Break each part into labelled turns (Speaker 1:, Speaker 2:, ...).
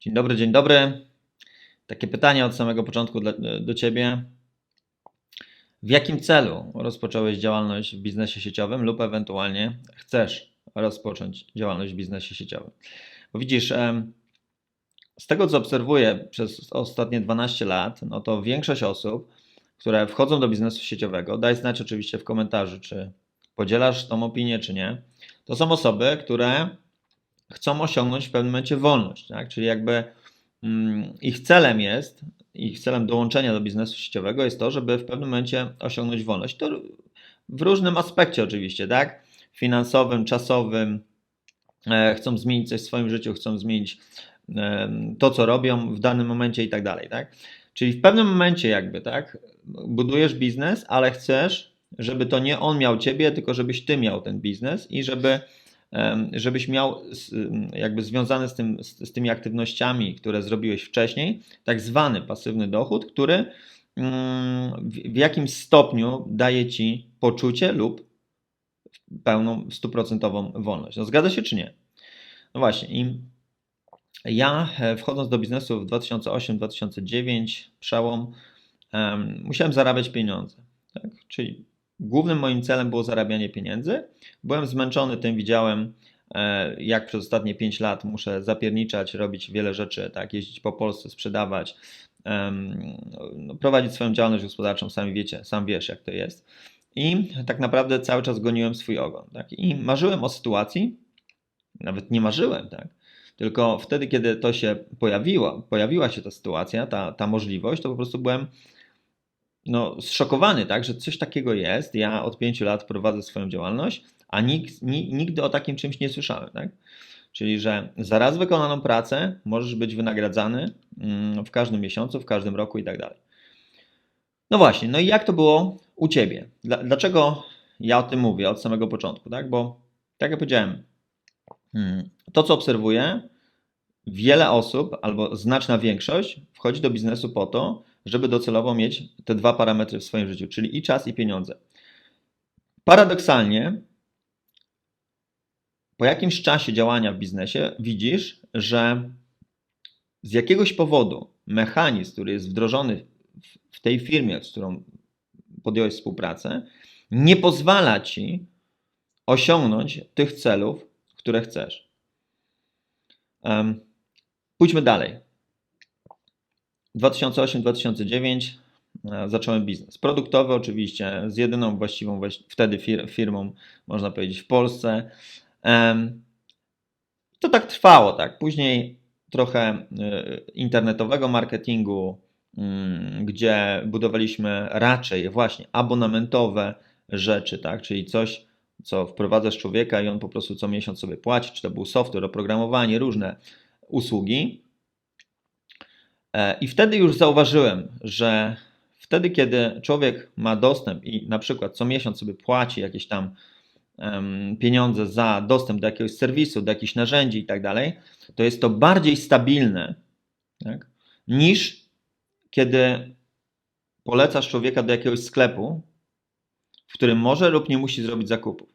Speaker 1: Dzień dobry, dzień dobry. Takie pytanie od samego początku do Ciebie. W jakim celu rozpocząłeś działalność w biznesie sieciowym lub ewentualnie chcesz rozpocząć działalność w biznesie sieciowym? Bo widzisz, z tego co obserwuję przez ostatnie 12 lat, no to większość osób, które wchodzą do biznesu sieciowego, daj znać oczywiście w komentarzu, czy podzielasz tą opinię, czy nie, to są osoby, które chcą osiągnąć w pewnym momencie wolność, tak? Czyli jakby mm, ich celem jest, ich celem dołączenia do biznesu sieciowego jest to, żeby w pewnym momencie osiągnąć wolność. To w różnym aspekcie oczywiście, tak? Finansowym, czasowym, e, chcą zmienić coś w swoim życiu, chcą zmienić e, to, co robią w danym momencie i tak dalej, tak? Czyli w pewnym momencie jakby, tak? Budujesz biznes, ale chcesz, żeby to nie on miał ciebie, tylko żebyś ty miał ten biznes i żeby żebyś miał jakby związany z, tym, z, tymi aktywnościami, które zrobiłeś wcześniej, tak zwany pasywny dochód, który w, jakimś stopniu daje ci poczucie lub pełną, stuprocentową wolność. No, zgadza się czy nie? No właśnie, i ja e, wchodząc do biznesu w 2008-2009, przełom, em, musiałem zarabiać pieniądze. Tak? Czyli głównym moim celem było zarabianie pieniędzy. Byłem zmęczony tym, widziałem, e, jak przez ostatnie 5 lat muszę zapierniczać, robić wiele rzeczy, tak? jeździć po Polsce, sprzedawać, no, prowadzić swoją działalność gospodarczą, sami wiecie, sam wiesz, jak to jest. I tak naprawdę cały czas goniłem swój ogon. Tak? I marzyłem o sytuacji, nawet nie marzyłem, tak? Tylko wtedy, kiedy to się pojawiło, pojawiła się ta sytuacja, ta, ta możliwość, to po prostu byłem no, zszokowany, tak, że coś takiego jest. Ja od pięciu lat prowadzę swoją działalność, a nikt, ni, nigdy o takim czymś nie słyszałem, tak? Czyli, że za raz wykonaną pracę możesz być wynagradzany mm, w każdym miesiącu, w każdym roku i tak dalej. No właśnie, no i jak to było u Ciebie? Dla- Dlaczego ja o tym mówię od samego początku, tak? Bo tak jak powiedziałem, mm, to co obserwuję, wiele osób albo znaczna większość wchodzi do biznesu po to, żeby docelowo mieć te dwa parametry w swoim życiu, czyli i czas, i pieniądze. Paradoksalnie, po jakimś czasie działania w biznesie widzisz, że z jakiegoś powodu mechanizm, który jest wdrożony w- tej firmie, z którą podjąłeś współpracę, nie pozwala ci osiągnąć tych celów, które chcesz. Pójdźmy dalej. 2008-2009 e, zacząłem biznes. Produktowy oczywiście, z jedyną właściwą właś- wtedy fir- firmą, można powiedzieć, w Polsce. To tak trwało, tak. Później trochę e, internetowego marketingu, mm, gdzie budowaliśmy raczej właśnie abonamentowe rzeczy, tak, czyli coś, co wprowadzasz człowieka i on po prostu co miesiąc sobie płaci, czy to był software, oprogramowanie, różne usługi. E, I wtedy już zauważyłem, że wtedy, kiedy człowiek ma dostęp i na przykład co miesiąc sobie płaci jakieś tam pieniądze za dostęp do jakiegoś serwisu, do jakichś narzędzi i tak dalej, to jest to bardziej stabilne tak, niż kiedy polecasz człowieka do jakiegoś sklepu, w którym może lub nie musi zrobić zakupów.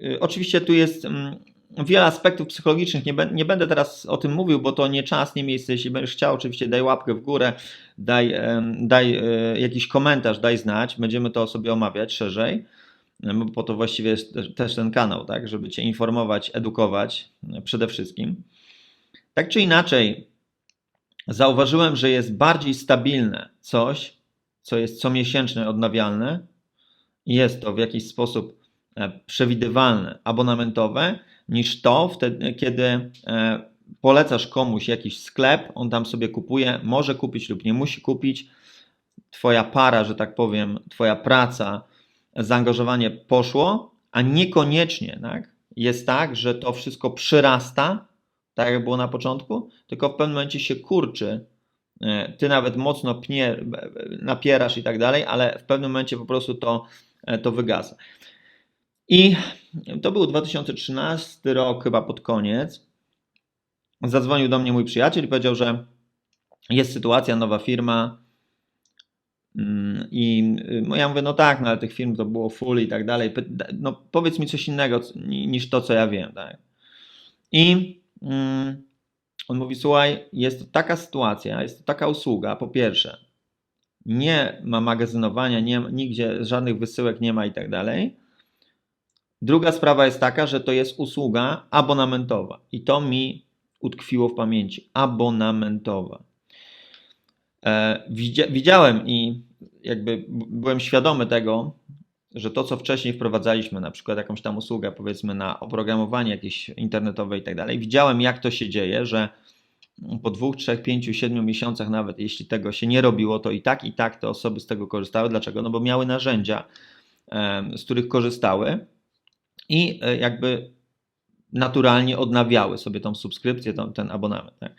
Speaker 1: Y, Oczywiście tu jest mm, wiele aspektów psychologicznych. Nie, nie będę teraz o tym mówił, bo to nie czas, nie miejsce. Jeśli będziesz chciał, oczywiście daj łapkę w górę, daj, daj e, jakiś komentarz, daj znać. Będziemy to sobie omawiać szerzej, bo po to właściwie jest też- ten kanał, tak, żeby Cię informować, edukować e, przede wszystkim. Tak czy inaczej, zauważyłem, że jest bardziej stabilne coś, co jest comiesięczne, odnawialne jest to w jakiś sposób e, przewidywalne, abonamentowe, niż to wtedy, kiedy e, polecasz komuś jakiś sklep, on tam sobie kupuje, może kupić lub nie musi kupić. Twoja para, że tak powiem, twoja praca, zaangażowanie poszło, a niekoniecznie tak, jest tak, że to wszystko przyrasta, tak jak było na początku, tylko w pewnym momencie się kurczy. E, Ty nawet mocno pnie, napierasz i tak dalej, ale w pewnym momencie po prostu to, e, to wygasa. I to był 2013 rok, chyba pod koniec. Zadzwonił do mnie mój przyjaciel i powiedział, że jest sytuacja, nowa firma. Mm, I y, ja mówię, no tak, no ale tych firm to było full i tak dalej. No powiedz mi coś innego niż to, co ja wiem. Tak? I mm, On mówi: Słuchaj, jest to taka sytuacja, jest to taka usługa, po pierwsze, nie ma magazynowania, nie, nigdzie żadnych wysyłek nie ma i tak dalej. Druga sprawa jest taka, że to jest usługa abonamentowa i to mi utkwiło w pamięci. Abonamentowa. E, widziałem i jakby byłem świadomy tego, że to, co wcześniej wprowadzaliśmy, na przykład jakąś tam usługę, powiedzmy na oprogramowanie jakieś internetowe i tak dalej, widziałem, jak to się dzieje, że po dwóch, trzech, pięciu, siedmiu miesiącach, nawet jeśli tego się nie robiło, to i tak, i tak te osoby z tego korzystały. Dlaczego? No bo miały narzędzia, z których korzystały i e, jakby naturalnie odnawiały sobie tą subskrypcję, ten abonament. Tak?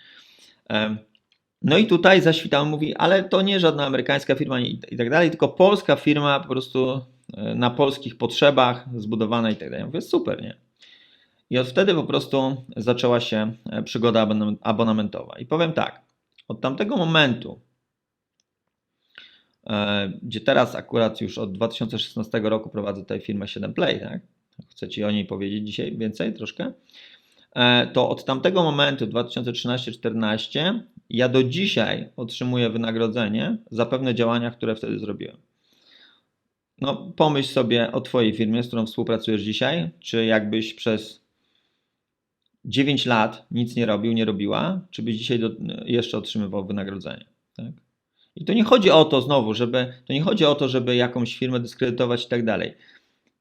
Speaker 1: No i tutaj zaświtałem, mówi, ale to nie żadna amerykańska firma i tak dalej, tylko polska firma po prostu e, na polskich potrzebach zbudowana i tak dalej. Mówię, super, nie? I od wtedy po prostu zaczęła się e, przygoda abonamentowa. I powiem tak, od tamtego momentu, gdzie teraz akurat już od 2016 roku prowadzę tutaj firmę 7Play, tak? Chcę Ci o niej powiedzieć dzisiaj więcej troszkę. E, to od tamtego momentu 2013-14 ja do dzisiaj otrzymuję wynagrodzenie za pewne działania, które wtedy zrobiłem. No, pomyśl sobie o Twojej firmie, z którą współpracujesz dzisiaj, czy jakbyś przez 9 lat nic nie robił, nie robiła, czy byś dzisiaj do, jeszcze otrzymywał wynagrodzenie. Tak? I to nie chodzi o to znowu, żeby, to nie chodzi o to, żeby jakąś firmę dyskredytować i tak dalej.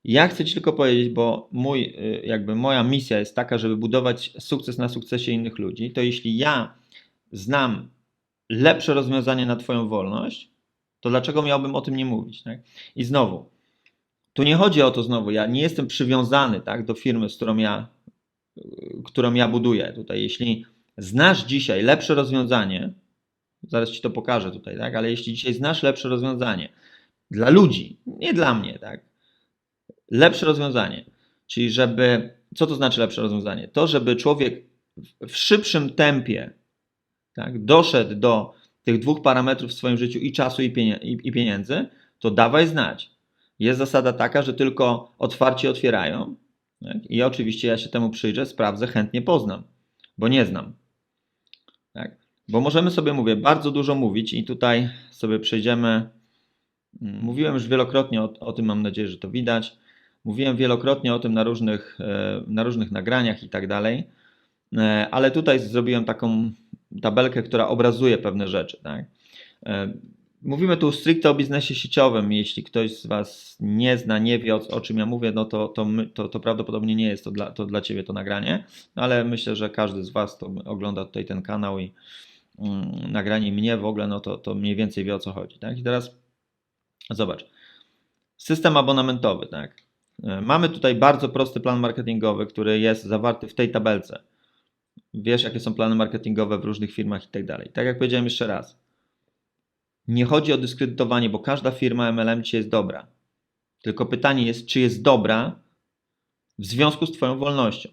Speaker 1: Ja chcę Ci tylko powiedzieć, bo mój, y, jakby moja misja jest taka, żeby budować sukces na sukcesie innych ludzi, to jeśli ja znam lepsze rozwiązanie na Twoją wolność, to dlaczego miałbym o tym nie mówić? Tak? I znowu, tu nie chodzi o to znowu, ja nie jestem przywiązany tak, do firmy, z którą ja którą ja buduję. Tutaj, jeśli znasz dzisiaj lepsze rozwiązanie, zaraz ci to pokażę tutaj, tak? Ale jeśli dzisiaj znasz lepsze rozwiązanie dla ludzi, nie dla mnie, tak? Lepsze rozwiązanie, czyli żeby, co to znaczy lepsze rozwiązanie? To, żeby człowiek w szybszym tempie tak, doszedł do tych dwóch parametrów w swoim życiu i czasu i pieniędzy, to dawaj znać. Jest zasada taka, że tylko otwarci otwierają, tak? I oczywiście ja się temu przyjrzę, sprawdzę, chętnie poznam, bo nie znam. Tak? Bo możemy sobie, mówię, bardzo dużo mówić i tutaj sobie przejdziemy. Mm, mówiłem już wielokrotnie o, o tym, mam nadzieję, że to widać. Mówiłem wielokrotnie o tym na różnych, e, na różnych nagraniach i tak dalej, e, ale tutaj zrobiłem taką tabelkę, która obrazuje pewne rzeczy. Tak? E, Mówimy tu stricte o biznesie sieciowym. Jeśli ktoś z Was nie zna, nie wie o, czym ja mówię, no to, to, to, to, prawdopodobnie nie jest to dla, to dla Ciebie to nagranie, no ale myślę, że każdy z Was to ogląda tutaj ten kanał i mm, nagranie mnie w ogóle, no to, to mniej więcej wie o co chodzi. Tak? I teraz zobacz. System abonamentowy, tak? Mamy tutaj bardzo prosty plan marketingowy, który jest zawarty w tej tabelce. Wiesz, jakie są plany marketingowe w różnych firmach i tak dalej. Tak jak powiedziałem jeszcze raz nie chodzi o dyskredytowanie, bo każda firma MLM dzisiaj jest dobra. Tylko pytanie jest, czy jest dobra w związku z Twoją wolnością.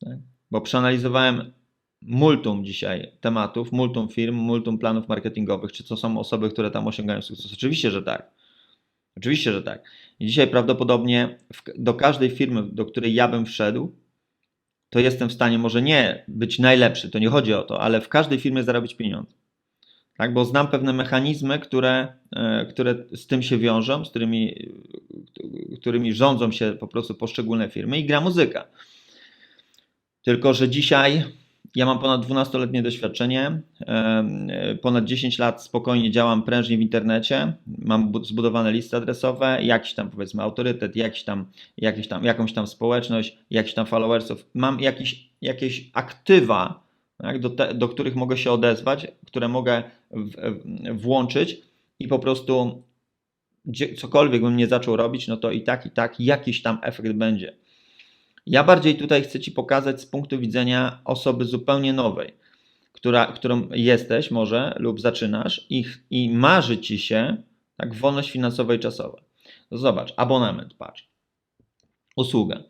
Speaker 1: Tak? Bo przeanalizowałem multum dzisiaj tematów, multum firm, multum planów marketingowych, czy to są osoby, które tam osiągają sukces. Oczywiście, że tak. Oczywiście, że tak. I dzisiaj prawdopodobnie do każdej firmy, do której ja bym wszedł, to jestem w stanie może nie być najlepszy, to nie chodzi o to, ale w każdej firmie zarobić pieniądze tak? bo znam pewne mechanizmy, które, e, które z tym się wiążą, z którymi, którymi rządzą się po prostu poszczególne firmy i gra muzyka. Tylko, że dzisiaj ja mam ponad 12-letnie doświadczenie, e, ponad 10 lat spokojnie działam prężnie w internecie, mam zbudowane listy adresowe, jakiś tam powiedzmy autorytet, jakiś tam, jakiś tam, jakąś tam społeczność, jakiś tam followersów, mam jakiś, jakieś aktywa, tak, do, te, do których mogę się odezwać, które mogę w, włączyć i po prostu gdzie, cokolwiek bym nie zaczął robić, no to i tak, i tak jakiś tam efekt będzie. Ja bardziej tutaj chcę Ci pokazać z punktu widzenia osoby zupełnie nowej, która, którą jesteś może lub zaczynasz i, i marzy Ci się tak wolność finansowa i czasowa. Zobacz, abonament, patrz. Usługa.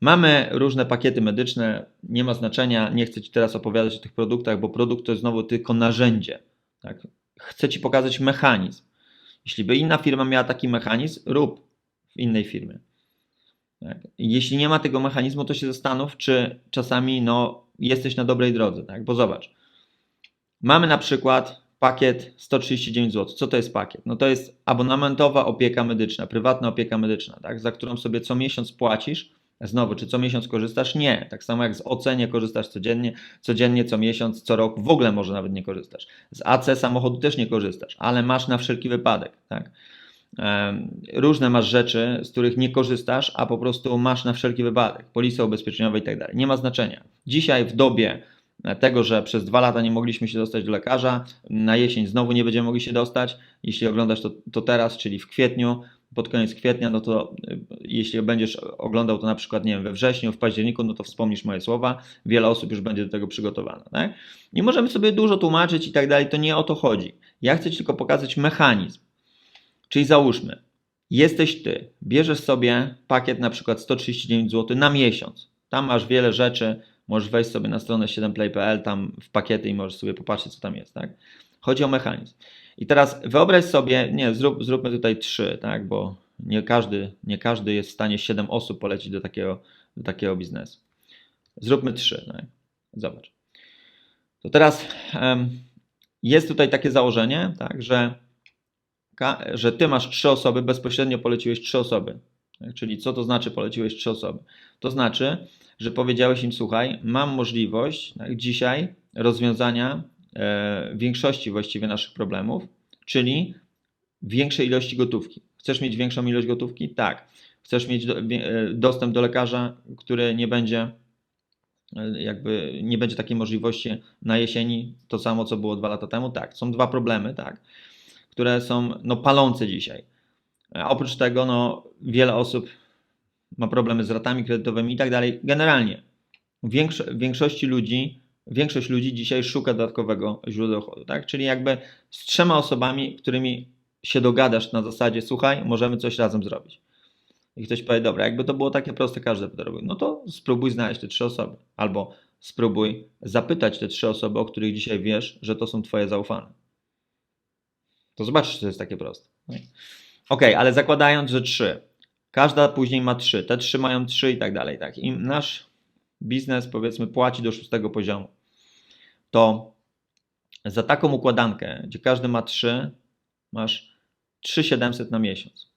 Speaker 1: Mamy różne pakiety medyczne, nie ma znaczenia, nie chcę Ci teraz opowiadać o tych produktach, bo produkt to jest znowu tylko narzędzie. Tak? Chcę Ci pokazać mechanizm. Jeśli by inna firma miała taki mechanizm, rób w innej firmie. Tak? Jeśli nie ma tego mechanizmu, to się zastanów, czy czasami no, jesteś na dobrej drodze. Tak? Bo zobacz, mamy na przykład pakiet 139 zł. Co to jest pakiet? No to jest abonamentowa opieka medyczna, prywatna opieka medyczna, tak? za którą sobie co miesiąc płacisz. Znowu, czy co miesiąc korzystasz? Nie. Tak samo jak z OC nie korzystasz codziennie, codziennie, co miesiąc, co rok, w ogóle może nawet nie korzystasz. Z AC samochodu też nie korzystasz, ale masz na wszelki wypadek. Tak? Różne masz rzeczy, z których nie korzystasz, a po prostu masz na wszelki wypadek, polisy ubezpieczeniowe i tak dalej. Nie ma znaczenia. Dzisiaj w dobie tego, że przez dwa lata nie mogliśmy się dostać do lekarza, na jesień znowu nie będziemy mogli się dostać. Jeśli oglądasz to, to teraz, czyli w kwietniu, pod koniec kwietnia, no to y, jeśli będziesz oglądał to na przykład, nie wiem, we wrześniu, w październiku, no to wspomnisz moje słowa, wiele osób już będzie do tego przygotowane. Tak? Nie możemy sobie dużo tłumaczyć i tak dalej, to nie o to chodzi. Ja chcę Ci tylko pokazać mechanizm. Czyli załóżmy, jesteś Ty, bierzesz sobie pakiet na przykład 139 zł na miesiąc. Tam masz wiele rzeczy, możesz wejść sobie na stronę 7play.pl, tam w pakiety i możesz sobie popatrzeć, co tam jest, tak? Chodzi o mechanizm. I teraz wyobraź sobie, nie, zrób, zróbmy tutaj trzy, tak, bo nie każdy, nie każdy jest w stanie 7 osób polecić do takiego, do takiego biznesu. Zróbmy trzy, tak? Zobacz. To teraz um, jest tutaj takie założenie, tak, że, że ty masz trzy osoby, bezpośrednio poleciłeś trzy osoby. Tak? Czyli co to znaczy poleciłeś trzy osoby? To znaczy, że powiedziałeś im, słuchaj, mam możliwość tak, dzisiaj rozwiązania e, większości właściwie naszych problemów, czyli większej ilości gotówki. Chcesz mieć większą ilość gotówki? Tak. Chcesz mieć e, dostęp do lekarza, który nie będzie e, jakby nie będzie takiej możliwości na jesieni, to samo co było dwa lata temu? Tak. Są dwa problemy, tak, które są no, palące dzisiaj. A oprócz tego, no, wiele osób ma problemy z ratami kredytowymi i tak dalej. Generalnie większo większości ludzi, większość ludzi dzisiaj szuka dodatkowego źródła dochodu, tak? Czyli jakby z trzema osobami, którymi się dogadasz na zasadzie, słuchaj, możemy coś razem zrobić. I ktoś powie, dobra, jakby to było takie proste, każdy by to robił. No to spróbuj znaleźć te trzy osoby. Albo spróbuj zapytać te trzy osoby, o których dzisiaj wiesz, że to są twoje zaufane. To zobaczysz, czy to jest takie proste. Ok, ale zakładając, że trzy, Każda później ma trzy, te trzy mają trzy i tak dalej. Tak. I nasz biznes powiedzmy płaci do szóstego poziomu. To za taką układankę, gdzie każdy ma trzy, masz 3700 na miesiąc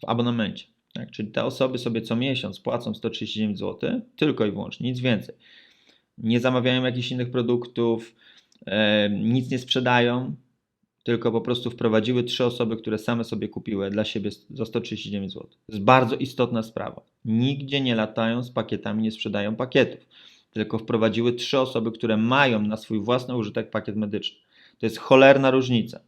Speaker 1: w abonamencie. Tak? Czyli te osoby sobie co miesiąc płacą 139 zł, tylko i wyłącznie, nic więcej. Nie zamawiają jakichś innych produktów, e, nic nie sprzedają, tylko po prostu wprowadziły trzy osoby, które same sobie kupiły dla siebie za 139 zł. To jest bardzo istotna sprawa. Nigdzie nie latają z pakietami, nie sprzedają pakietów, tylko wprowadziły trzy osoby, które mają na swój własny użytek pakiet medyczny. To jest cholerna różnica.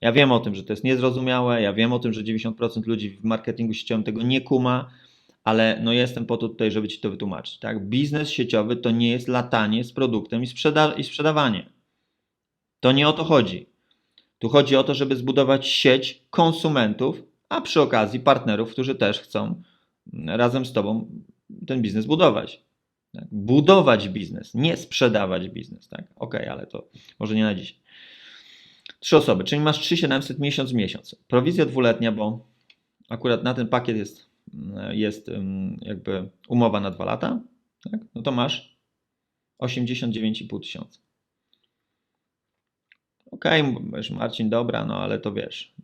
Speaker 1: Ja wiem o tym, że to jest niezrozumiałe, ja wiem o tym, że 90% ludzi w marketingu sieciowym tego nie kuma, ale no jestem po to tutaj, żeby Ci to wytłumaczyć. Tak? Biznes sieciowy to nie jest latanie z produktem i, sprzeda i sprzedawanie. To nie o to chodzi. Tu chodzi o to, żeby zbudować sieć konsumentów, a przy okazji partnerów, którzy też chcą razem z Tobą ten biznes budować. Tak? Budować biznes, nie sprzedawać biznes. Tak? Ok, ale to może nie na dziś. Trzy osoby, czyli masz 3700 miesiąc w miesiąc. Prowizja dwuletnia, bo akurat na ten pakiet jest, jest jakby umowa na dwa lata, tak? no to masz 89,5 tysiąca. Okej, okay, Marcin, dobra, no ale to wiesz,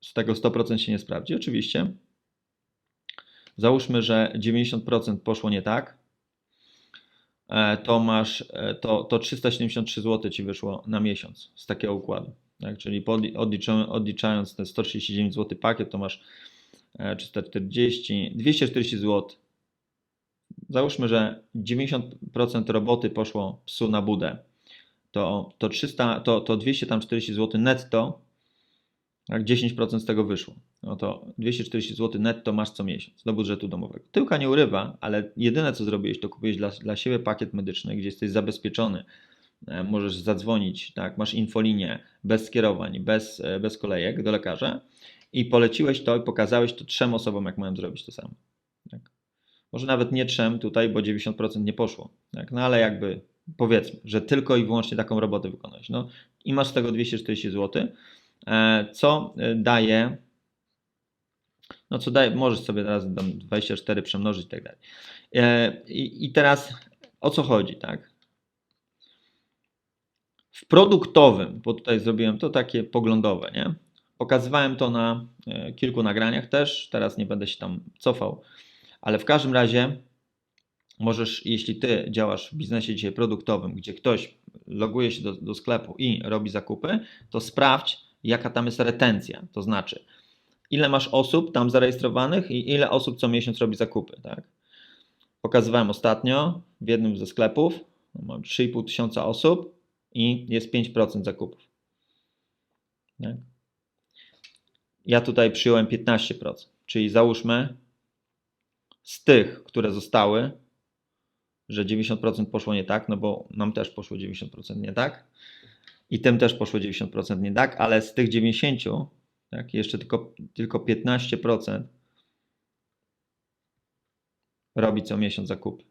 Speaker 1: z tego 100% się nie sprawdzi. Oczywiście. Załóżmy, że 90% poszło nie tak, e, to masz, e, to, to 373 zł Ci wyszło na miesiąc z takiego układu. Tak? Czyli odliczając, odliczając ten 139 zł pakiet, to masz 340, e, 240 zł. Załóżmy, że 90% roboty poszło psu na budę to, to, 300, to, to 240 zł netto, jak 10% z tego wyszło, no to 240 zł netto masz co miesiąc do budżetu domowego. Tyłka nie urywa, ale jedyne co zrobiłeś, to kupiłeś dla, dla siebie pakiet medyczny, gdzie jesteś zabezpieczony. E, możesz zadzwonić, tak, masz infolinię bez skierowań, bez, e, bez kolejek do lekarza i poleciłeś to i pokazałeś to trzem osobom, jak mają zrobić to samo. Tak. Może nawet nie trzem tutaj, bo 90% nie poszło, tak, no ale jakby powiedzmy, że tylko i wyłącznie taką robotę wykonać. No i masz z tego 240 zł, e, co daje No co daje, możesz sobie teraz 24 przemnożyć i tak dalej. E, I, teraz o co chodzi, tak? W produktowym, bo tutaj zrobiłem to takie poglądowe, nie? Pokazywałem to na e, kilku nagraniach też, teraz nie będę się tam cofał, ale w każdym razie możesz, jeśli ty działasz w biznesie dzisiaj produktowym, gdzie ktoś loguje się do, do sklepu i robi zakupy, to sprawdź, jaka tam jest retencja, to znaczy ile masz osób tam zarejestrowanych i ile osób co miesiąc robi zakupy, tak? Pokazywałem ostatnio w jednym ze sklepów, mam 3,5 tysiąca osób i jest 5% zakupów. Tak? Ja tutaj przyjąłem 15%, czyli załóżmy z tych, które zostały, że 90% poszło nie tak, no bo nam też poszło 90% nie tak i tym też poszło 90% nie tak, ale z tych 90, tak, jeszcze tylko, tylko 15% robi co miesiąc zakupy.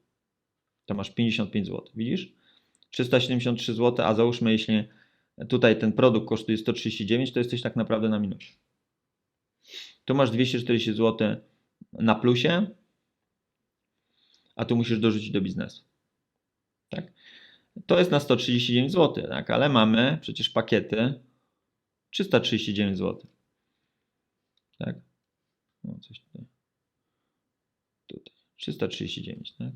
Speaker 1: To masz 55 zł, widzisz? 373 zł, a załóżmy, jeśli tutaj ten produkt kosztuje 139, to jesteś tak naprawdę na minusie. Tu masz 240 zł na plusie, a tu musisz dorzucić do biznesu. Tak? To jest na 139 zł, tak? ale mamy przecież pakiety 339 zł. Tak? No, coś tutaj. Tutaj. 339, tak?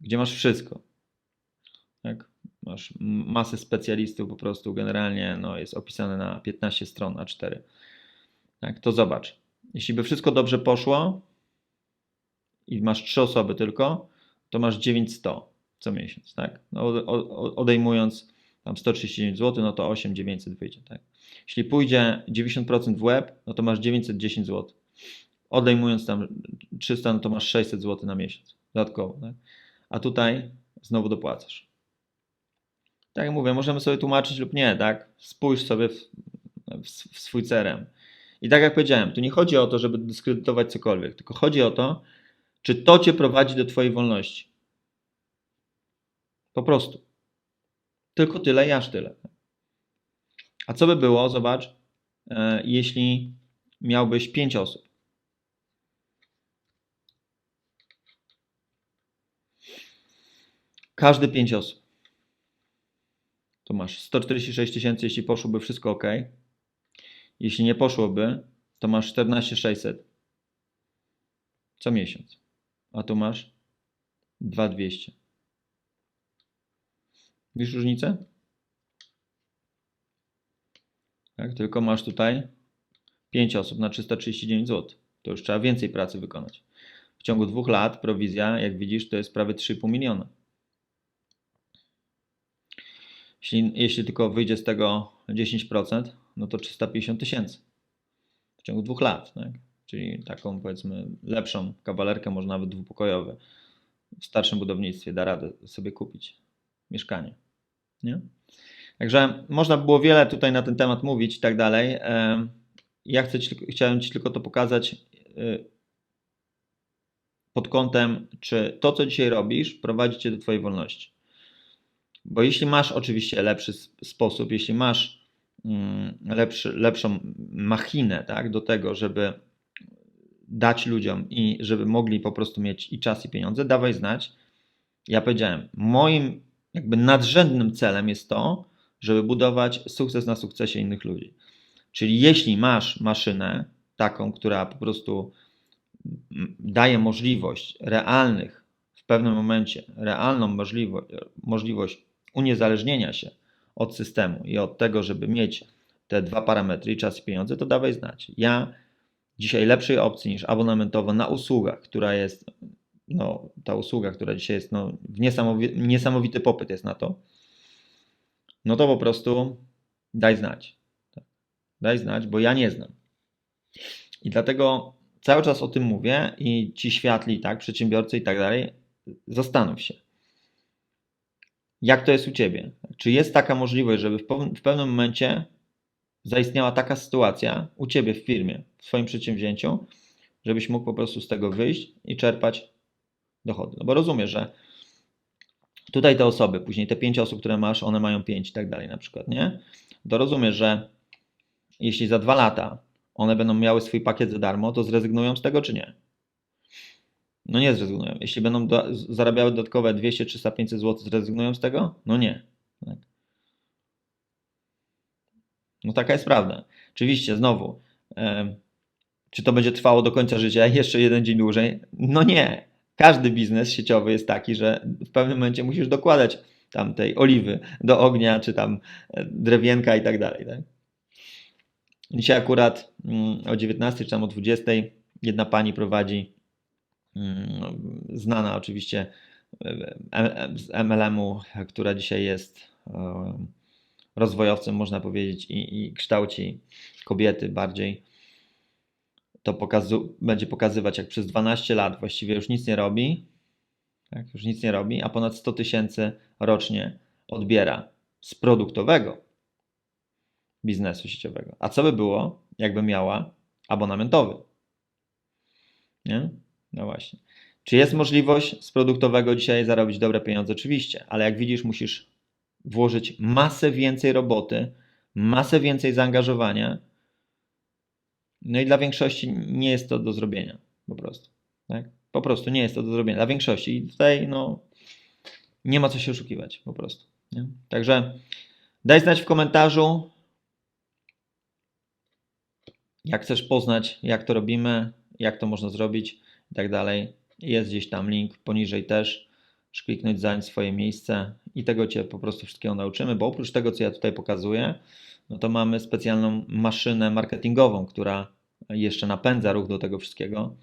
Speaker 1: Gdzie masz wszystko. Tak? Masz masę specjalistów, po prostu generalnie no, jest opisane na 15 stron A4. Tak? To zobacz. Jeśli by wszystko dobrze poszło i masz 3 osoby tylko, to masz 900 co miesiąc. Tak? No, odejmując tam 139 zł, no to 8900 wyjdzie. Tak? Jeśli pójdzie 90% w web, no to masz 910 zł. Odejmując tam 300, no to masz 600 zł na miesiąc dodatkowo. Tak? A tutaj znowu dopłacasz. Tak jak mówię, możemy sobie tłumaczyć lub nie, tak? Spójrz sobie w, w, w swój cerem. I tak jak powiedziałem, tu nie chodzi o to, żeby dyskredytować cokolwiek, tylko chodzi o to, czy to cię prowadzi do twojej wolności. Po prostu. Tylko tyle i aż tyle. A co by było, zobacz, e, jeśli miałbyś 5 osób. Każdy 5 osób. To masz 146 tysięcy, jeśli poszłoby wszystko ok. Jeśli nie poszłoby, to masz 14600 co miesiąc. A tu masz 2200. Widzisz różnicę? Tak, tylko masz tutaj 5 osób na 339 zł. To już trzeba więcej pracy wykonać. W ciągu dwóch lat prowizja, jak widzisz, to jest prawie 3,5 miliona. Jeśli, jeśli tylko wyjdzie z tego 10%, no to 350 tysięcy w ciągu dwóch lat. Tak? Czyli taką powiedzmy lepszą kawalerkę, może nawet dwupokojowe. W starszym budownictwie da radę sobie kupić mieszkanie. Nie? Także można by było wiele tutaj na ten temat mówić i tak dalej. Ja chcę ci, chciałem Ci tylko to pokazać y, pod kątem, czy to, co dzisiaj robisz, prowadzi Cię do Twojej wolności. Bo jeśli masz oczywiście lepszy sposób, jeśli masz mm, lepszy, lepszą machinę tak, do tego, żeby dać ludziom i żeby mogli po prostu mieć i czas, i pieniądze, dawaj znać. Ja powiedziałem, moim jakby nadrzędnym celem jest to, żeby budować sukces na sukcesie innych ludzi. Czyli jeśli masz maszynę taką, która po prostu daje możliwość realnych, w pewnym momencie, realną możliwość, możliwość uniezależnienia się od systemu i od tego, żeby mieć te dwa parametry, czas i pieniądze, to dawaj znać. Ja dzisiaj lepszej opcji niż abonamentowo na usługach, która jest, no, ta usługa, która dzisiaj jest, no, niesamowity, niesamowity popyt jest na to, no to po prostu daj znać. Daj znać, bo ja nie znam. I dlatego cały czas o tym mówię i ci światli, tak, przedsiębiorcy i tak dalej, zastanów się. Jak to jest u Ciebie? Czy jest taka możliwość, żeby w pewnym momencie zaistniała taka sytuacja u Ciebie w firmie, w swoim przedsięwzięciu, żebyś mógł po prostu z tego wyjść i czerpać dochody? No bo rozumiesz, że tutaj te osoby, później te pięć osób, które masz, one mają pięć i tak dalej na przykład, nie? To rozumiesz, że jeśli za dwa lata one będą miały swój pakiet za darmo, to zrezygnują z tego czy nie? No nie zrezygnują. Jeśli będą do, zarabiały dodatkowe 200, 300, 500 zł, zrezygnują z tego? No nie. Tak. No taka jest prawda. Oczywiście, znowu, em, czy to będzie trwało do końca życia, jeszcze jeden dzień dłużej? No nie. Każdy biznes sieciowy jest taki, że w pewnym momencie musisz dokładać tam tej oliwy do ognia, czy tam e, drewienka i tak dalej. Tak? Dzisiaj akurat mm, o 19 czy tam o 20 jedna pani prowadzi, mm, no, znana oczywiście e, e, z MLM-u, która dzisiaj jest e, rozwojowcem, można powiedzieć, i, i kształci kobiety bardziej. To pokazu- będzie pokazywać, jak przez 12 lat właściwie już nic nie robi, tak, już nic nie robi, a ponad 100 tysięcy rocznie odbiera z produktowego biznesu sieciowego. A co by było, jakby miała abonamentowy? Nie? No właśnie. Czy jest możliwość z produktowego dzisiaj zarobić dobre pieniądze? Oczywiście, ale jak widzisz, musisz włożyć masę więcej roboty, masę więcej zaangażowania. No i dla większości nie jest to do zrobienia, po prostu. Tak? Po prostu nie jest to do zrobienia. Dla większości. I tutaj no, nie ma co się oszukiwać, po prostu. Nie? Także daj znać w komentarzu, jak chcesz poznać, jak to robimy, jak to można zrobić i tak dalej. Jest gdzieś tam link poniżej też. Kliknąć, zająć swoje miejsce i tego Cię po prostu wszystkiego nauczymy, bo oprócz tego, co ja tutaj pokazuję, no to mamy specjalną maszynę marketingową, która jeszcze napędza ruch do tego wszystkiego,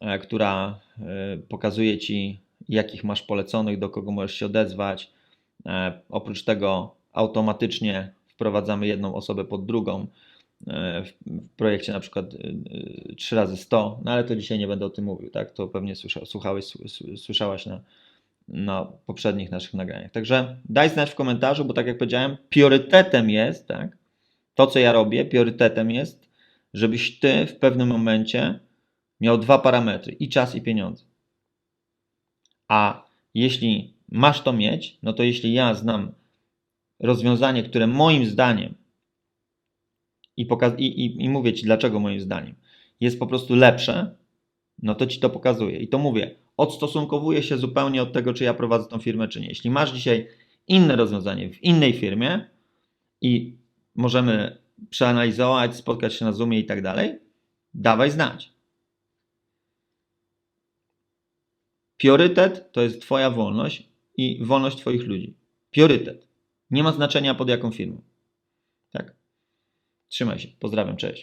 Speaker 1: e, która e, pokazuje Ci, jakich masz poleconych, do kogo możesz się odezwać. E, Oprócz tego automatycznie wprowadzamy jedną osobę pod drugą w projekcie na przykład 3 razy 100, no ale to dzisiaj nie będę o tym mówił, tak? To pewnie słysza, słuchałeś, słyszałaś na, na poprzednich naszych nagraniach. Także daj znać w komentarzu, bo tak jak powiedziałem, priorytetem jest, tak? To, co ja robię, priorytetem jest, żebyś ty w pewnym momencie miał dwa parametry i czas, i pieniądze. A jeśli masz to mieć, no to jeśli ja znam rozwiązanie, które moim zdaniem i, poka- i, i, i mówię Ci dlaczego moim zdaniem jest po prostu lepsze, no to Ci to pokazuję. I to mówię, odstosunkowuję się zupełnie od tego, czy ja prowadzę tą firmę, czy nie. Jeśli masz dzisiaj inne rozwiązanie w innej firmie i możemy przeanalizować, spotkać się na Zoomie i tak dalej, dawaj znać. Priorytet to jest Twoja wolność i wolność Twoich ludzi. Priorytet. Nie ma znaczenia pod jaką firmą. Tak? Trzymaj się. Pozdrawiam. Cześć.